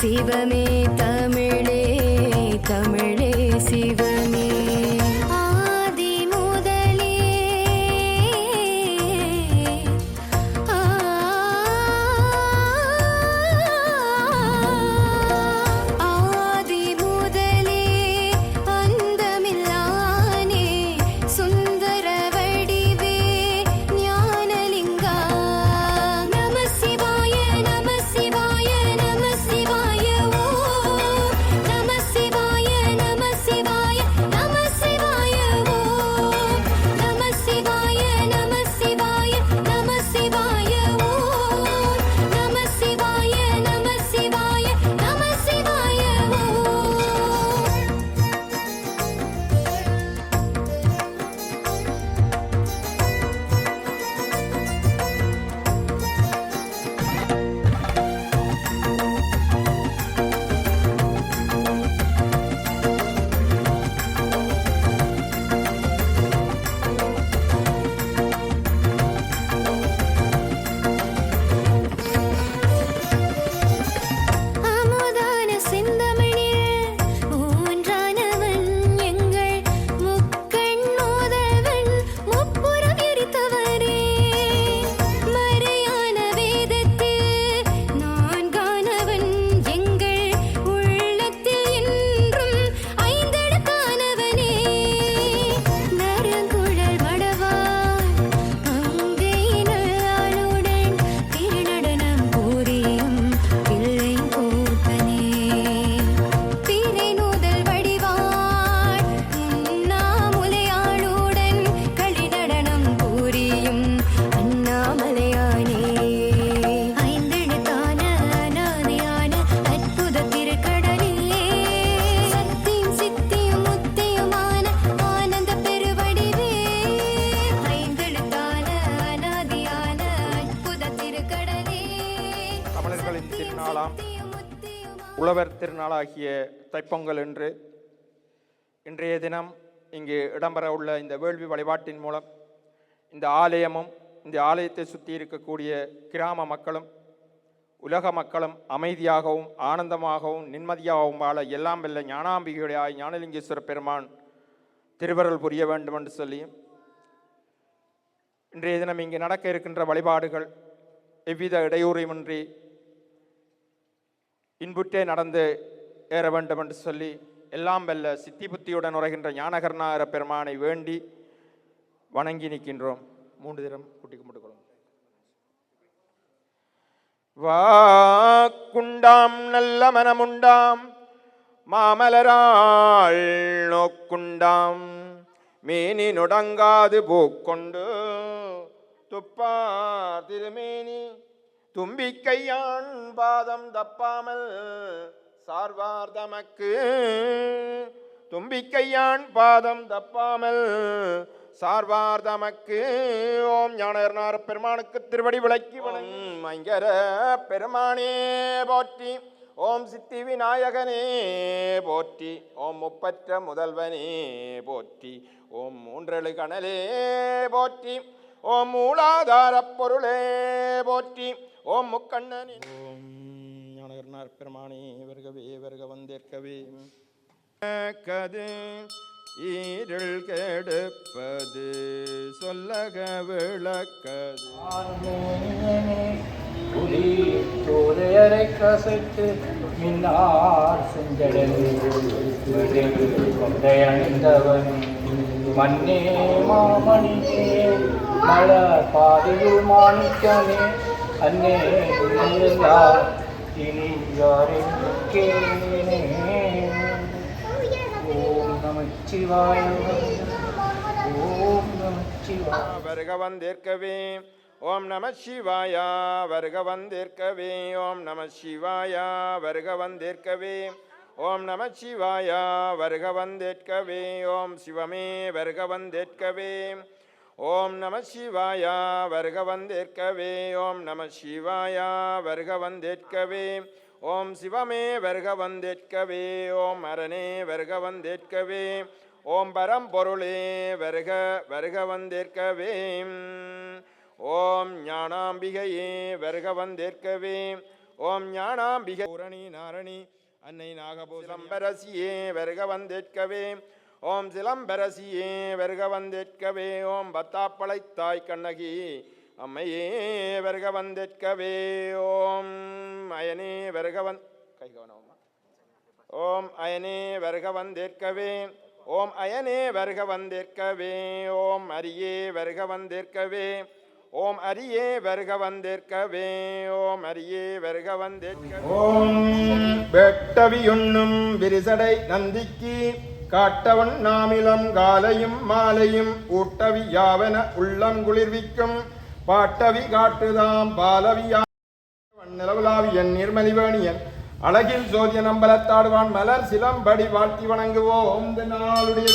சிவமே நாளாகிய தைப்பொங்கல் என்று இன்றைய தினம் இங்கு இடம்பெற உள்ள இந்த வேள்வி வழிபாட்டின் மூலம் இந்த ஆலயமும் இந்த ஆலயத்தை சுற்றி இருக்கக்கூடிய கிராம மக்களும் உலக மக்களும் அமைதியாகவும் ஆனந்தமாகவும் நிம்மதியாகவும் வாழ எல்லாம் வெல்ல ஞானாம்பிகையுடைய ஞானலிங்கேஸ்வர பெருமான் திருவருள் புரிய வேண்டும் என்று சொல்லியும் இன்றைய தினம் இங்கு நடக்க இருக்கின்ற வழிபாடுகள் எவ்வித இடையூறையுமின்றி இன்புற்றே நடந்து ஏற வேண்டும் என்று சொல்லி எல்லாம் வெல்ல சித்தி புத்தியுடன் உரைகின்ற ஞானகர்ணாகர பெருமானை வேண்டி வணங்கி நிற்கின்றோம். மூன்று தினம் குட்டி கும்பிட்டுக்கொள்ளும் வாக்குண்டாம் நல்ல மனமுண்டாம் மாமலராள் நோக்குண்டாம் மேனி நொடங்காது போக்கொண்டு துப்பா திருமேனி தும்பிக்கையான் பாதம் தப்பாமல் சார்வார் தமக்கு தும்பிக்கையான் பாதம் தப்பாமல் சார்வார் தமக்கு ஓம் ஞானர்னார் பெருமானுக்கு திருவடி விளக்கி ஐங்கர பெருமானே போற்றி. ஓம் சித்தி விநாயகனே போற்றி. ஓம் முப்பற்ற முதல்வனே போற்றி. ஓம் மூன்றெழு கணலே போற்றி. ஓம் மூலாதாரப் பொருளே போற்றி. ஓம் முக்கண்ணனே. ஓம் ஞானகர்ணார் பெருமானே வருகவே வருக வந்தேற்கவே கது ஈருள் கெடுப்பது சொல்லக விளக்கது. புலி தோலையரை கசைத்து மின்னார் அணிந்தவன் மண்ணே மாமணியே மலர் பாதையில் மாணிக்கமே. அன்னே உன்னையெல்லாம் இனி யாரின் கேனே ஓம் நமச்சிவாய ஓம் நமச்சிவாய வருக வந்தேற்கவே ஓம் நம சிவாயா வருக வந்தேற்கவே ஓம் நம சிவாயா வருக வந்தேற்கவே ஓம் நம சிவாயா வருக வந்தேற்கவே ஓம் சிவமே வருக வந்தேற்கவே ஓம் நம சிவாயா வருக வந்தேற்கவே. ஓம் நம சிவாயா வருக வந்தேற்கவே. ஓம் சிவமே வருக வந்தேற்கவே. ஓம் அரணே வருக வந்தேற்கவே. ஓம் பரம்பொருளே வருக வருக வந்தேற்கவே. ஓம் ஞானாம்பிகையே வருக வந்தேற்கவே. ஓம் ஞானாம்பிகை பூரணி நாரணி அன்னை நாகபூசம்பரசியே வருக வந்தேற்கவே. ஓம் சிலம்பரசியே வருக வந்தேற்கவே ஓம் பத்தாப்பளை தாய் கண்ணகி அம்மையே வருக வந்தேற்கவே ஓம் அயனே வருக வந் கை கவனமா? ஓம் அயனே வருக வந்தேற்கவே ஓம் அயனே வருக வந்தேற்கவே ஓம் அரியே வருக வந்தேற்கவே ஓம் அரியே வருக வந்தேற்கவே ஓம் அரியே வருக வந்தேற்க ஓம் வெட்டவியுண்ணும் விரிசடை நந்திக்கு காட்டவன் நாமிலம் காலையும் மாலையும் ஊட்டவி யாவன உள்ளம் குளிர்விக்கும். பாட்டவி காட்டுதாம் பாலவியா நிலவுலாவியன் நிர்மலிவேணியன் அழகில் சோதிய நம்பலத்தாடுவான் மலர் சிலம்படி வாழ்த்தி வணங்குவோம். இந்த நாளுடைய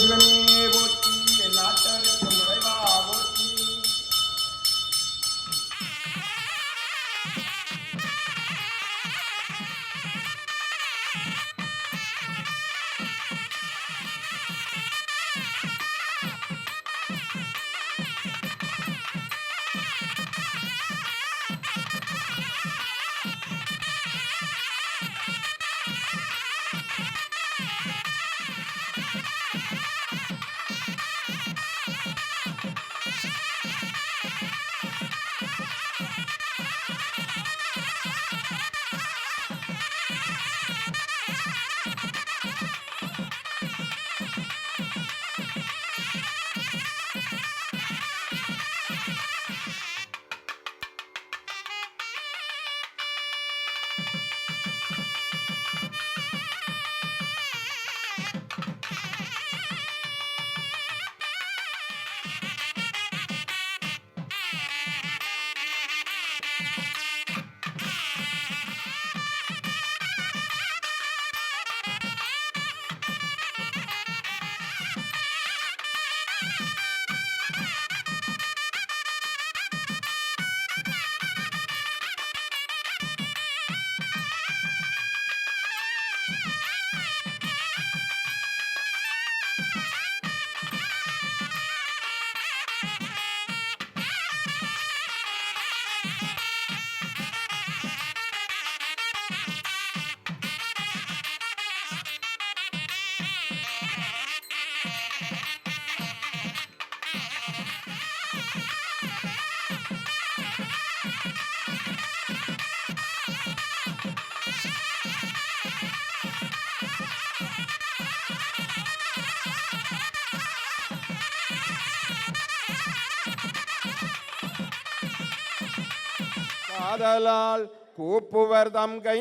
ஆதலால் கூப்புவர் தம் கை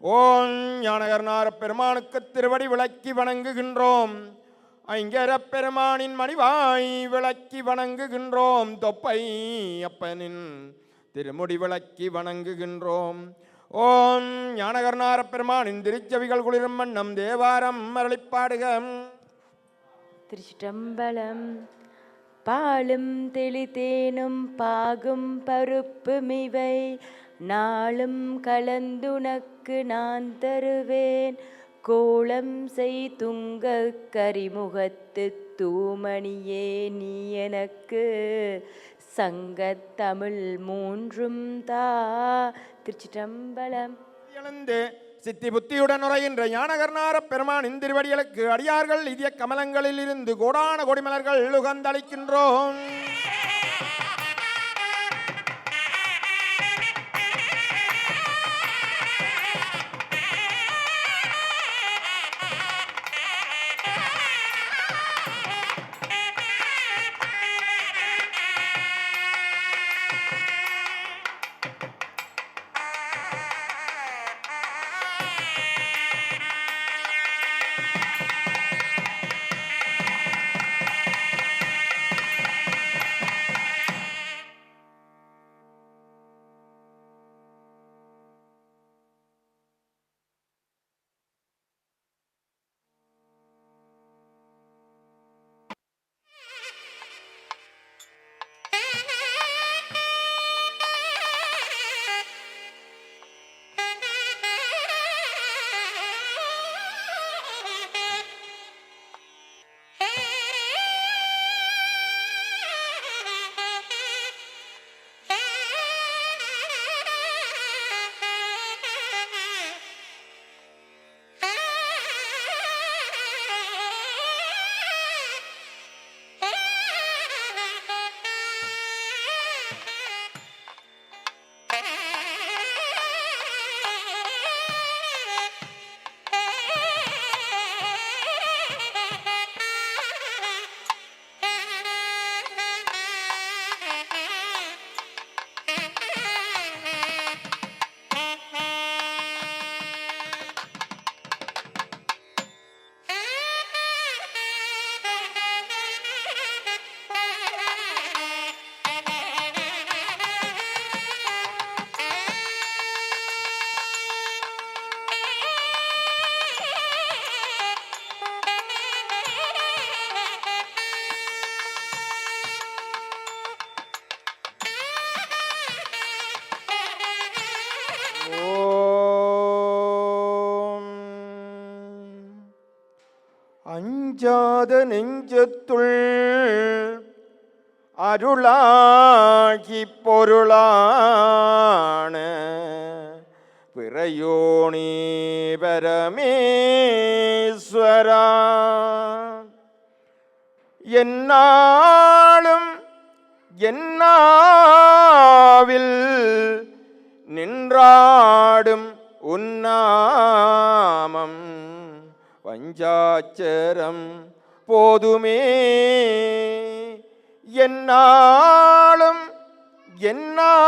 ஓம் ஞானகர்நார பெருமானுக்கு திருவடி விளக்கி வணங்குகின்றோம். ஐங்கர பெருமானின் மணிவாய் விளக்கி வணங்குகின்றோம். தொப்பை அப்பனின் திருமுடி விளக்கி வணங்குகின்றோம். ஓம் ஞானகர்நார பெருமானின் திருச்செவிகள் குளிரும் மன்னம் தேவாரம் அரளிப்பாடுகம் திருச்சிட்டம்பலம் பாலும் தெளித்தேனும் பாகும் பருப்புமிவை. நாளும் கலந்துனக்கு நான் தருவேன். கோலம் செய் துங்க கரிமுகத்து தூமணியே நீ எனக்கு. சங்கத்தமிழ் மூன்றும் தா. திருச்சிற்றம்பலம். எழுந்து சித்தி புத்தியுடன் உரைகின்ற ஞானகர்நார பெருமான் இந்திருவடிகளுக்கு அடியார்கள் இதய கமலங்களில் இருந்து கோடான கொடிமலர்கள் உகந்தளிக்கின்றோம். அஞ்சாத நெஞ்சத்துள் அருளாகி பொருளான பிறையோணி பரமேஸ்வரா. என்னாலும் என்னாவில் நின்றாடும் உன்னாமம் வஞ்சாச்சரம் போதுமே என்னாலும் என்னாவில்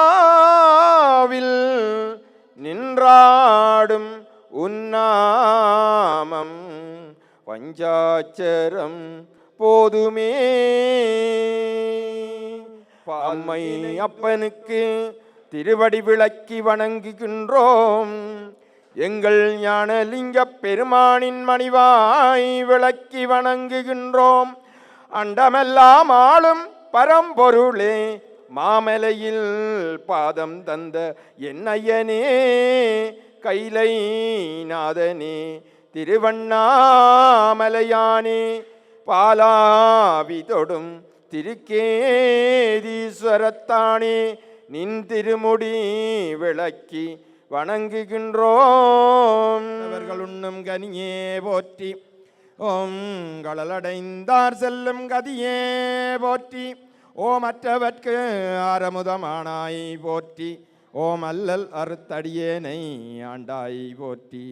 நின்றாடும் உன்னாமம். பஞ்சாச்சரம் போதுமே. பாம்மை அப்பனுக்கு திருவடி விளக்கி வணங்குகின்றோம். எங்கள் ஞானலிங்க பெருமானின் மணிவாய் விளக்கி வணங்குகின்றோம். அண்டமெல்லாம் ஆளும் பரம்பொருளே மாமலையில் பாதம் தந்த என்னையனே கைலை நாதனே திருவண்ணாமலையானே பாலாவி தொடும் திருக்கேதீஸ்வரத்தானே நின் திருமுடி விளக்கி வணங்குகின்றோம். அவர்கள் உண்ணும் கனியே போற்றி ஓம் கடலடைந்தார் செல்லும் கதியே போற்றி ஓ மற்றவர்க்கு ஆரமுதமானாய் போற்றி ஓம் அல்லல் அறுத்தடியேனை ஆண்டாய் போற்றி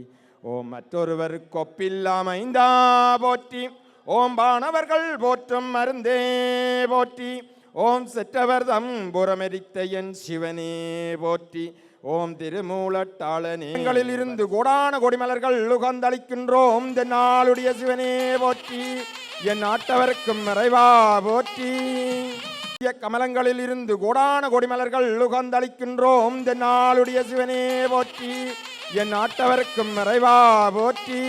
ஓம் மற்றொருவர் கொப்பில்லாமைந்தா போற்றி ஓம் பாணவர்கள் போற்றும் மருந்தே போற்றி ஓம் செற்றவர் தம் புறமெரித்த என் சிவனே போற்றி ஓம் திருமூலட்டாளனே. எங்களில் இருந்து கோடான கொடிமலர்கள் உகந்தளிக்கின்றோம். தென்னாளுடைய சிவனே போற்றி என் நாட்டவருக்கும் நிறைவா போற்றி. கமலங்களில் இருந்து கோடான கொடிமலர்கள் உகந்தளிக்கின்றோம். தென்னாளுடைய சிவனே போற்றி என் நாட்டவருக்கும் நிறைவா போற்றி.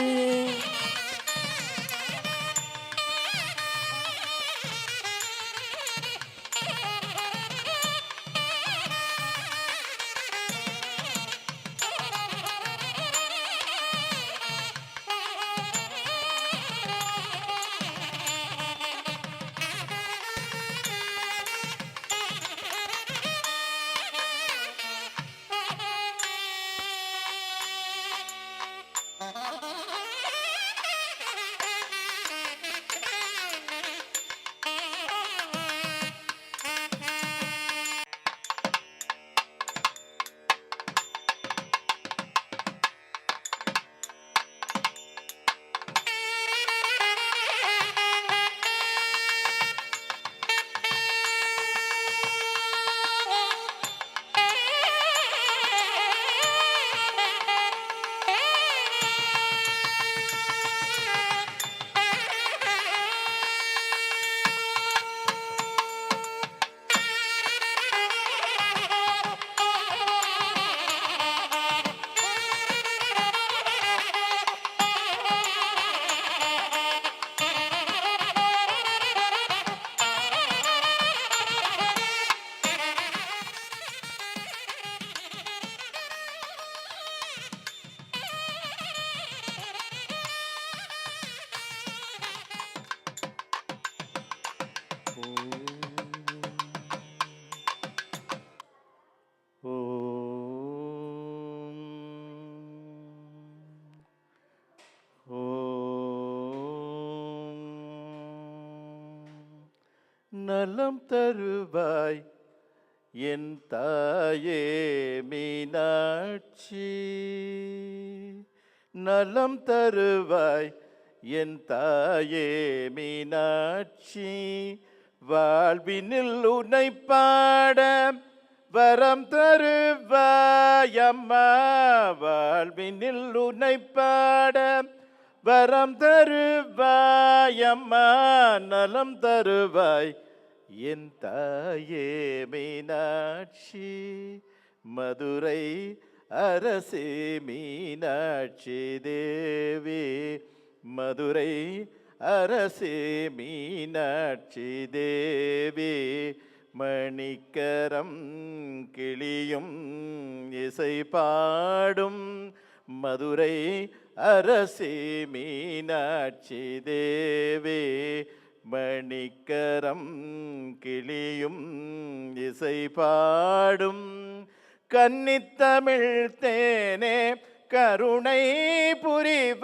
நலம் தருவாய். என் தாயே மீனாட்சி. நலம் தருவாய். என் தாயே மீனாட்சி. வாழ்வினில் உன்னை பாட வரம் தருவாய் அம்மா. வாழ்வினில் உன்னை பாட வரம் தருவாய் அம்மா. நலம் தருவாய். என் தாயே மீனாட்சி மதுரை அரசே மீனாட்சி தேவி மதுரை அரசே மீனாட்சி தேவி மணிக்கரம் கிளியும் இசை பாடும் மதுரை அரசே மீனாட்சி தேவி மணிக்கரம் கிளியும் இசை பாடும் கன்னித்தமிழ் தேனே கருணை புரிவ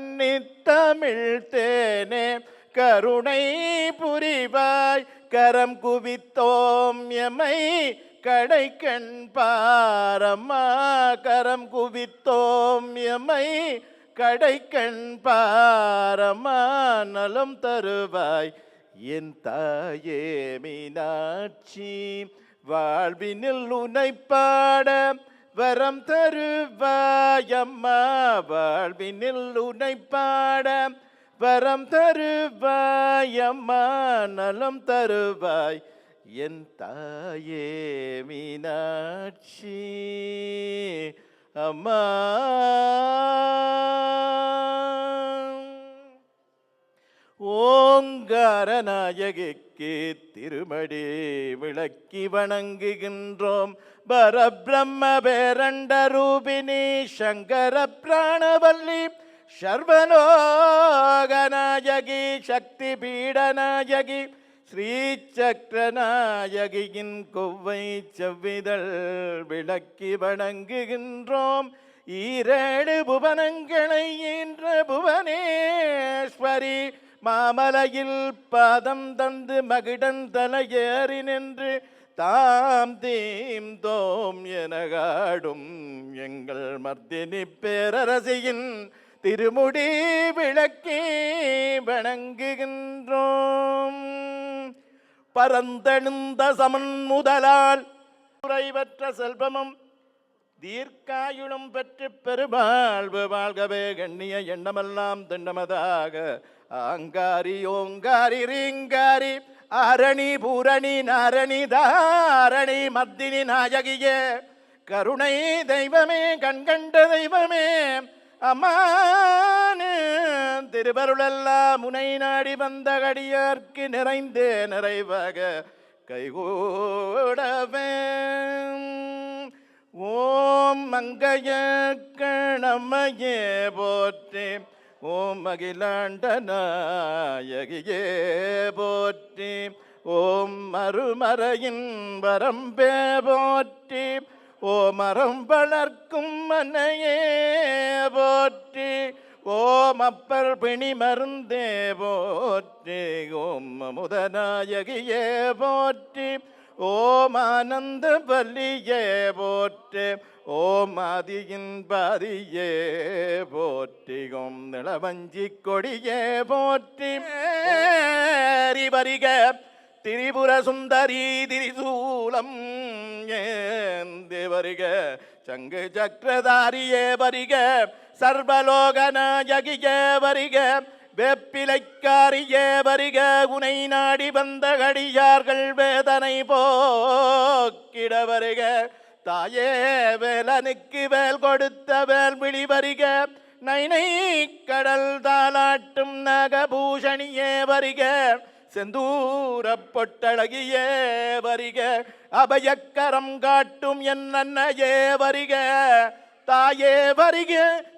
கன்னித்தமிழ் தேனே கருணை புரிவாய் கரம் குவித்தோம் எமை கடை கண் பாரம்மா கரம் குவித்தோம் எமை கடை கண் பாரம்மா நலம் தருவாய். என் தாயே மீனாட்சி வாழ்வினில் உனைப்பாட வரம் தருவாயம்மா வாழ்வினில் உனைப்பாட வரம் தருவாயம்மா நலம் தருவாய். என் தாயே மீனாட்சி அம்மா. ஓங்காரநாயகிக்கு திருமடி விளக்கி வணங்குகின்றோம். பரபிரம்ம பேரண்ட ரூபிணி சங்கர பிராணவல்லி சர்வலோகநாயகி சக்தி பீடநாயகி ஸ்ரீசக்கரநாயகியின் கொவ்வை செவ்விதழ் விளக்கி வணங்குகின்றோம். ஈரேடு புவனங்களை ஈன்ற புவனேஸ்வரி மாமலையில் பாதம் தந்து மகிடன் தலையேறி நின்று தாம் தீம் தோம் எனகாடும் எங்கள் மர்தினி பேரரசியின் திருமுடி விளக்கே வணங்குகின்றோம். பரந்தெழுந்த சமன் முதலால் குறைவற்ற செல்வமும் தீர்க்காயுளும் பெற்று பெருவாழ்வு வாழ்கவே கண்ணிய எண்ணமெல்லாம் திண்ணமதாக. ஆங்காரி ஓங்காரி ரீங்காரி அரணி பூரணி நரணி தாரணி மத்தினி நாயகியே. கருணை தெய்வமே கண்கண்ட தெய்வமே அம்மானு திருவருளெல்லாம் முனை நாடி வந்த கடியார்க்கு நிறைந்தே நிறைவாக கைகூடவே. ஓம் மங்கைய கணமையே போற்றி ஓம் மகிழாண்ட நாயகியே போற்றி ஓம் மறுமறையின் வரம்பே போற்றி ஓ மரம் வளர்க்கும் மனையே போற்றி. ஓம் அப்பர் பிணி மருந்தே போற்றி. ஓம் முதநாயகியே போற்றி. ஓம் ஆனந்த பல்லியே போற்று. ஓம் ஆதியின் பாதியே போற்றி. ஓம் நிலவஞ்சி கொடியே போற்றி. ஏறி வருக திரிபுர சுந்தரி திரிசூலம். ஏந்தி வருக. சங்கு சக்கரதாரியே வருக. சர்வலோக நாயகியே வருக. வெப்பிலைக்காரியே வருக. உனை நாடி வந்த கடியார்கள் வேதனை போக்கிட வருக. தாயே வேலனுக்கு வேல் கொடுத்த வேல் விழி வருக. நைனை கடல் தாளாட்டும் நகபூஷணியே வருக. செந்தூர பொட்டழகியே வருக. அபயக்கரம் காட்டும் என் அன்னையே வருக தாயே வருக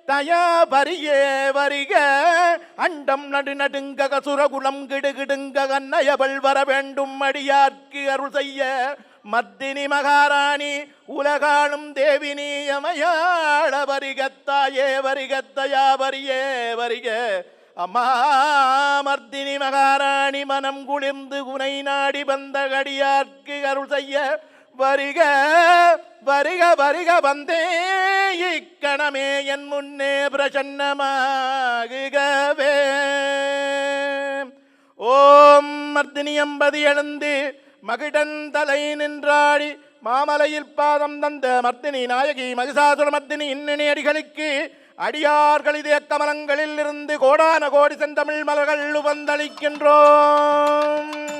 தயா வரியே வருக. அண்டம் நடு நடுங்க கசுரகுலம் கிடுகிடுங்க கண்ணயவள் வர வேண்டும் அடியார்க்கு அருள் செய்ய. மத்தினி மகாராணி உலகாளும் தேவினி அமையாள வருகத்தாயே தாயே வரியே வருக. அம்மா மர்த்தினி மகாராணி மனம் குளிர்ந்து குனை நாடி வந்த கடியார்க்கு அருள் செய்ய வருக வருக வருக வந்தே. இக்கணமே என் முன்னே பிரசன்னமாகுகவே. ஓம் மர்த்தினி எம்பதி எழுந்து மகிடன் தலை நின்றாடி மாமலையில் பாதம் தந்த மர்த்தினி நாயகி மகிஷாசுர மர்த்தினி இன்னணி அடிகளுக்கு அடியார்கள் இதய கமலங்களில் இருந்து கோடான கோடி செந்தமிழ் மலர்கள் உபந்தளிக்கின்றோம்